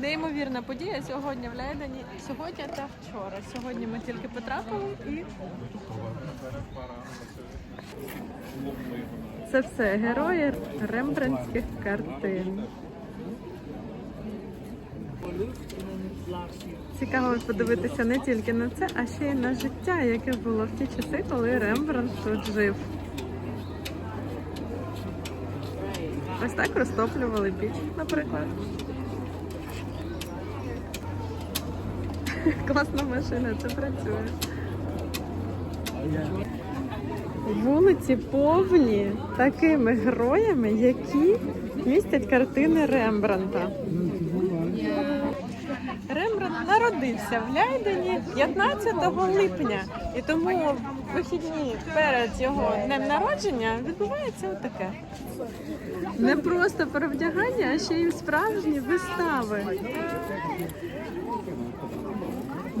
Неймовірна подія сьогодні в Лейдені. Сьогодні та вчора. Сьогодні ми тільки потрапили і. Це все герої рембрандтських картин. Цікаво подивитися не тільки на це, а ще й на життя, яке було в ті часи, коли Рембрандт тут жив. Ось так розтоплювали піч, наприклад. Класна машина, це працює. Вулиці повні такими героями, які містять картини Рембранта. Рембрандт народився в Ляйдені 15 липня, і тому вихідні перед його днем народження відбувається отаке. Не просто перевдягання, а ще й справжні вистави.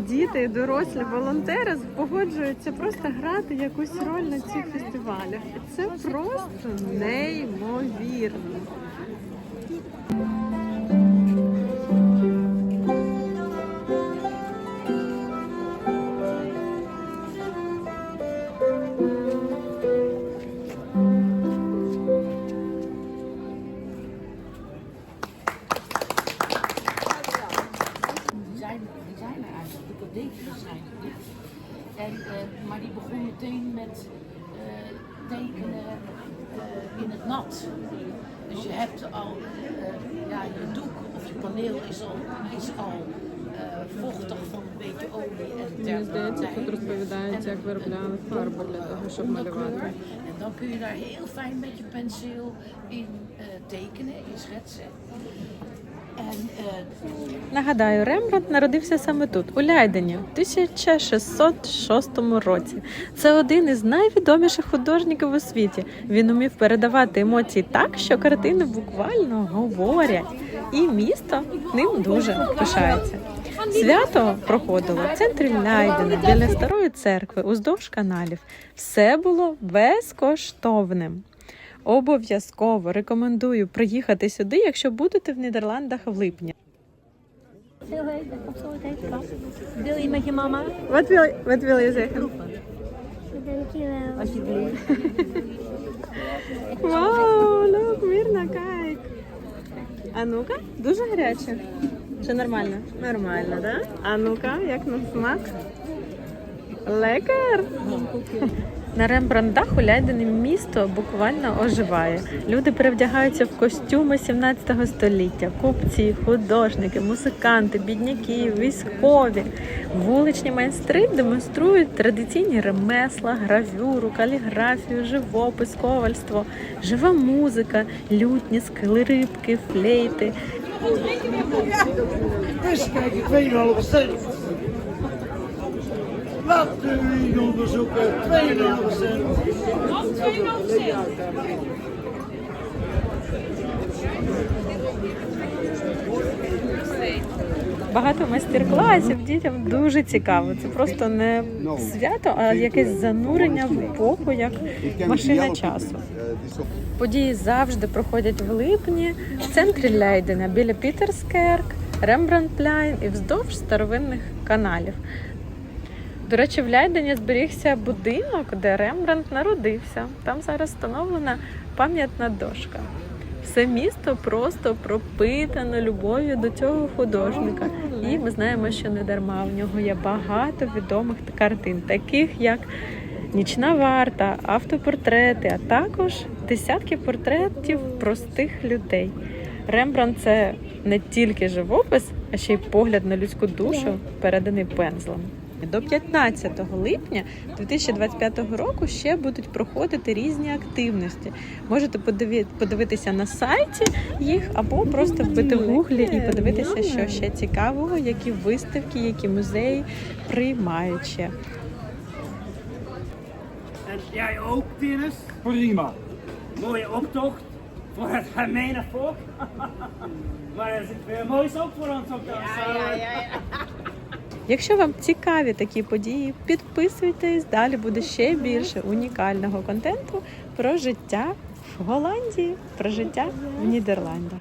Діти і дорослі волонтери погоджуються просто грати якусь роль на цих фестивалях. Це просто неймовірно. En, eh, maar die begon meteen met eh, tekenen eh, in het nat. Dus je hebt al, ja, je doek of je paneel is al, is al vochtig van een beetje olie en terpentijn. En dan kun je daar heel fijn met je penseel in tekenen, in schetsen. Нагадаю, Рембрандт народився саме тут, у Ляйдені, в 1606 році. Це один із найвідоміших художників у світі. Він умів передавати емоції так, що картини буквально говорять, і місто ним дуже пишається. Свято проходило в центрі Ляйдена біля старої церкви, уздовж каналів. Все було безкоштовним. Обов'язково рекомендую приїхати сюди, якщо будете в Нідерландах в липні. Вау, look, Мірна, кайк. А ну-ка, дуже гаряче. Чи нормально? Нормально, да? А ну-ка, як на смак? Лекар! На Рембрандах у Ляйдені місто буквально оживає. Люди перевдягаються в костюми 17 століття. Купці, художники, музиканти, бідняки, військові. Вуличні майстри демонструють традиційні ремесла, гравюру, каліграфію, живопис, ковальство, жива музика, лютні, скрипки, флейти. Dus kijk ik 2,5 cent. Wat u 2,5 cent. Багато майстер-класів дітям дуже цікаво. Це просто не свято, а якесь занурення в епоху, як машина часу. Події завжди проходять в липні в центрі Лейдена біля Пітерскерк, Рембрандтпляйн і вздовж старовинних каналів. До речі, в Лейдені зберігся будинок, де Рембрандт народився. Там зараз встановлена пам'ятна дошка. Все місто просто пропитано любов'ю до цього художника. І ми знаємо, що не дарма в нього є багато відомих картин, таких як Нічна варта, автопортрети, а також десятки портретів простих людей. Рембрандт це не тільки живопис, а ще й погляд на людську душу, переданий пензлем. До 15 липня 2025 року ще будуть проходити різні активності. Можете подивитися на сайті їх або просто вбити в гуглі і подивитися, що ще цікавого, які виставки, які музеї приймають ще. Prima. Mooie optocht voor het gemene volk. maar er zit weer moois ook voor ons op de Якщо вам цікаві такі події, підписуйтесь. Далі буде ще більше унікального контенту про життя в Голландії, про життя в Нідерландах.